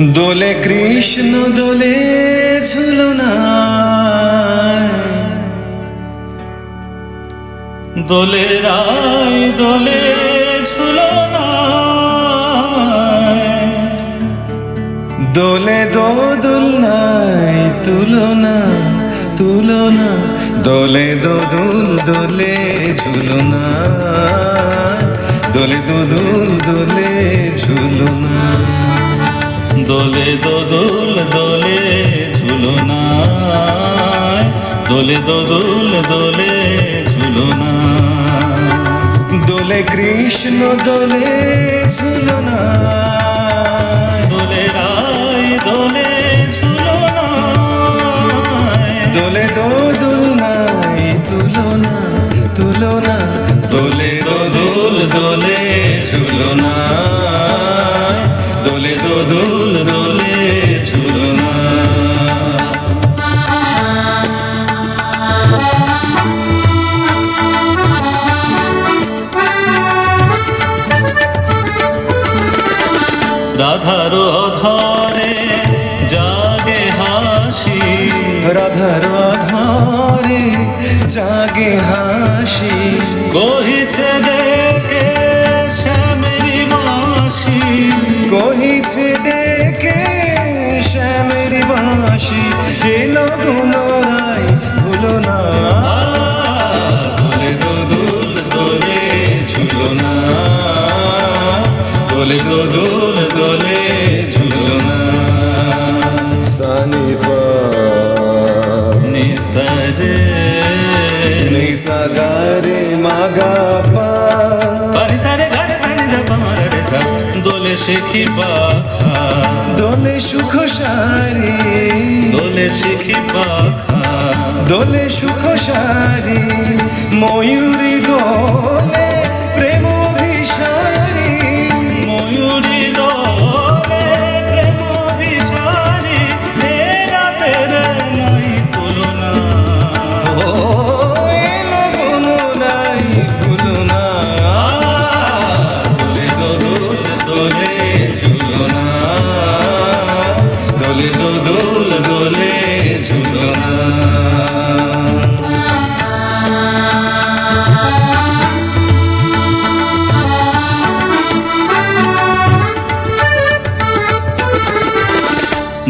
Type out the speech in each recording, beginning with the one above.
দোলে কৃষ্ণ, দোলে ঝুলনা দোলে রায়, দোলে ঝুলো না। দোলে দোদুল নাই তুলনা তুলনা দোলে দোদুল দোলে ঝুলনা দোলে দোদুল দোলে ঝুলনা দোলে দোদুল দোলে ঝুলো না দোলে দোদুল দোলে ঝুলো না দোলে কৃষ্ণ দোলে ঝুলনা দোলে রায় দোলে ঝুলো দোলে দোদুল নাই তুলনা তুলনা। দোলে দোদুল দোলে ঝুলনা দোলে দোদুল রাধার ধরে জাগে হাসি। রাধার আধারে জাগে হাসি। কহিছে ডেকে শ্যামেরি মাসি? কহিছে ডেকে শ্যামের বাঁশি এলো গুণরাই ভুলো না। দোলে দোদুল দোলে ঝুলো না। দোলে দোদুল নিসরে নিসা গারে মাগা পা পারি সারে গারে সানি দপ মারে সা দোলে শিখি পাখা দোলে সুখ সারি দোলে শিখি পাখা দোলে সুখ সারি ময়ূরী দোলে দোদুল দোলে ঝুলো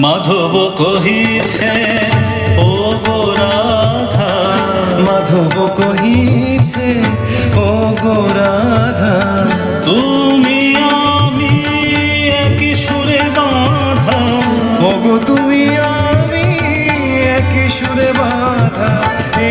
মাধব কহিছে ও গো রাধা মাধব কহিছে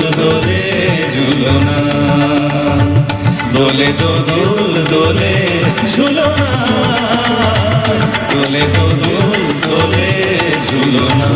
দোদুল দোলে ঝুলনা দোলে দোল দোলে ঝুলনা দোলে দোল দোলে ঝুলনা